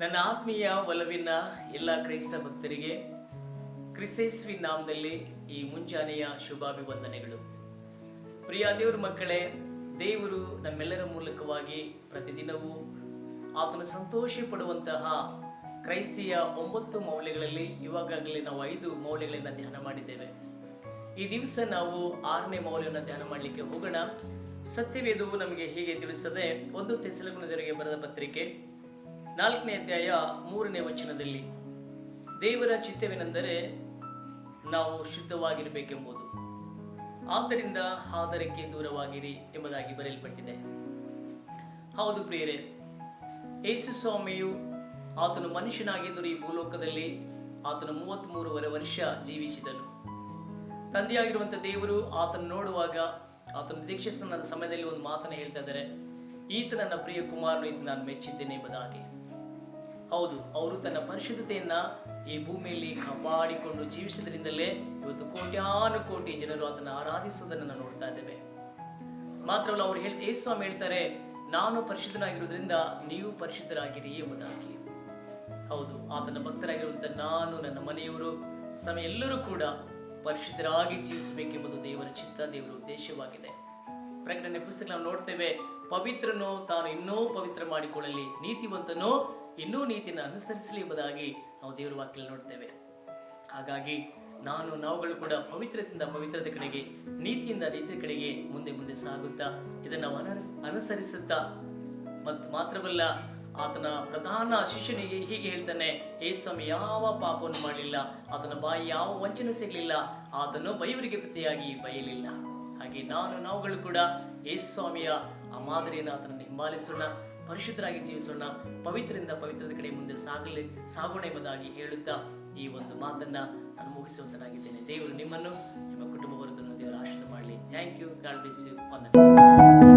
ನನ್ನ ಆತ್ಮೀಯ ಒಲವಿನ ಎಲ್ಲ ಕ್ರೈಸ್ತ ಭಕ್ತರಿಗೆ ಕ್ರಿಸ್ತೇಸ್ವಿ ನಾಮದಲ್ಲಿ ಈ ಮುಂಜಾನೆಯ ಶುಭಾಭಿವಂದನೆಗಳು. ಪ್ರಿಯ ದೇವ್ರ ಮಕ್ಕಳೇ, ದೇವರು ನಮ್ಮೆಲ್ಲರ ಮೂಲಕವಾಗಿ ಪ್ರತಿದಿನವೂ ಆತನು ಸಂತೋಷ ಪಡುವಂತಹ ಕ್ರೈಸ್ತಿಯ ಒಂಬತ್ತು ಮೌಲ್ಯಗಳಲ್ಲಿ ಇವಾಗಾಗಲೇ ನಾವು ಐದು ಮೌಲ್ಯಗಳಿಂದ ಧ್ಯಾನ ಮಾಡಿದ್ದೇವೆ. ಈ ದಿವಸ ನಾವು ಆರನೇ ಮೌಲ್ಯವನ್ನು ಧ್ಯಾನ ಮಾಡಲಿಕ್ಕೆ ಹೋಗೋಣ. ಸತ್ಯವೇದವು ನಮಗೆ ಹೀಗೆ ತಿಳಿಸದೆ ಒಂದು ತೆಸಲಗುಣದವರಿಗೆ ಬರೆದ ಪತ್ರಿಕೆ ನಾಲ್ಕನೇ ಅಧ್ಯಾಯ ಮೂರನೇ ವಚನದಲ್ಲಿ ದೇವರ ಚಿತ್ತವೇನೆಂದರೆ ನಾವು ಶುದ್ಧವಾಗಿರಬೇಕೆಂಬುದು. ಆದ್ದರಿಂದ ಆದರಕ್ಕೆ ದೂರವಾಗಿರಿ ಎಂಬುದಾಗಿ ಬರೆಯಲ್ಪಟ್ಟಿದೆ. ಹೌದು ಪ್ರಿಯರೇ, ಯೇಸು ಸ್ವಾಮಿಯು ಆತನು ಮನುಷ್ಯನಾಗಿದ್ದರು ಈ ಭೂಲೋಕದಲ್ಲಿ ಆತನು ಮೂವತ್ತ್ಮೂರುವರೆ ವರ್ಷ ಜೀವಿಸಿದನು. ತಂದೆಯಾಗಿರುವಂಥ ದೇವರು ಆತನ ನೋಡುವಾಗ ಆತನ ದೀಕ್ಷಿಸ್ತನಾದ ಸಮಯದಲ್ಲಿ ಒಂದು ಮಾತನ್ನು ಹೇಳ್ತಾ ಇದ್ದಾರೆ. ಈತ ನನ್ನ ಪ್ರಿಯ ಕುಮಾರನು ಇದು ನಾನು ಮೆಚ್ಚಿದ್ದೇನೆ ಎಂಬುದಾಗಿ. ಹೌದು, ಅವರು ತನ್ನ ಪರಿಶುದ್ಧತೆಯನ್ನ ಈ ಭೂಮಿಯಲ್ಲಿ ಕಾಪಾಡಿಕೊಂಡು ಜೀವಿಸಿದ್ರಿಂದಲೇ ಇವತ್ತು ಕೋಟ್ಯಾನು ಕೋಟಿ ಜನರು ಅದನ್ನು ಆರಾಧಿಸುವುದನ್ನು ನಾವು ನೋಡ್ತಾ ಇದ್ದೇವೆ. ಮಾತ್ರವಲ್ಲ ಅವರು ಹೇಳ್ತಾ ಯೇಸು ಸ್ವಾಮಿ ಹೇಳ್ತಾರೆ, ನಾನು ಪರಿಶುದ್ಧನಾಗಿರುವುದರಿಂದ ನೀವು ಪರಿಶುದ್ಧರಾಗಿರಿ ಎಂಬುದಾಗಿ. ಹೌದು, ಆತನ ಭಕ್ತರಾಗಿರುವಂತ ನಾನು, ನನ್ನ ಮನೆಯವರು ಸಮಯ ಎಲ್ಲರೂ ಕೂಡ ಪರಿಶುದ್ಧರಾಗಿ ಜೀವಿಸಬೇಕೆಂಬುದು ದೇವರ ಚಿತ್ತ, ದೇವರ ಉದ್ದೇಶವಾಗಿದೆ. ಪ್ರಕಟಣೆ ಪುಸ್ತಕ ನಾವು ನೋಡ್ತೇವೆ ಪವಿತ್ರನು ತಾನು ಇನ್ನೂ ಪವಿತ್ರ ಮಾಡಿಕೊಳ್ಳಲಿ, ನೀತಿವಂತನು ಇನ್ನೂ ನೀತಿನ ಅನುಸರಿಸಲಿ ಎಂಬುದಾಗಿ ನಾವು ದೇವರ ವಾಕ್ಯ ನೋಡ್ತೇವೆ. ಹಾಗಾಗಿ ನಾನು ನಾವುಗಳು ಕೂಡ ಪವಿತ್ರದಿಂದ ಪವಿತ್ರದ ಕಡೆಗೆ, ನೀತಿಯಿಂದ ನೀತಿಯ ಕಡೆಗೆ ಮುಂದೆ ಮುಂದೆ ಸಾಗುತ್ತಾ, ಇದನ್ನು ಅನುಸರಿಸುತ್ತಾ ಮತ್ತು ಮಾತ್ರವಲ್ಲ, ಆತನ ಪ್ರಧಾನ ಶಿಷ್ಯನಿಗೆ ಹೀಗೆ ಹೇಳ್ತಾನೆ, ಏ ಸ್ವಾಮಿ, ಯಾವ ಪಾಪವನ್ನು ಮಾಡಲಿಲ್ಲ, ಆತನ ಬಾಯಿ ಯಾವ ವಂಚನೆ ಸಿಗಲಿಲ್ಲ, ಆತನು ಬೈವರಿಗೆ ಪ್ರತಿಯಾಗಿ ಬಯಲಿಲ್ಲ. ಹಾಗೆ ನಾನು ನಾವುಗಳು ಕೂಡ ಯೇಸು ಸ್ವಾಮಿಯ ಆ ಮಾದರಿಯನ್ನು ಆತನನ್ನು ಹಿಂಬಾಲಿಸೋಣ, ಪರಿಶುದ್ಧರಾಗಿ ಜೀವಿಸೋಣ ಪವಿತ್ರದಿಂದ ಪವಿತ್ರದ ಕಡೆ ಮುಂದೆ ಸಾಗಲಿ, ಸಾಗೋಣ ಎಂಬುದಾಗಿ ಹೇಳುತ್ತಾ ಈ ಒಂದು ಮಾತನ್ನ ನಾನು ಮುಗಿಸುವಂತನಾಗಿದ್ದೇನೆ. ದೇವರು ನಿಮ್ಮನ್ನು, ನಿಮ್ಮ ಕುಟುಂಬ ವರ್ಗವನ್ನು ದೇವರ ಆಶೀರ್ವಾದ ಮಾಡಲಿ. ಥ್ಯಾಂಕ್ ಯು ಯು ವಂದನೆ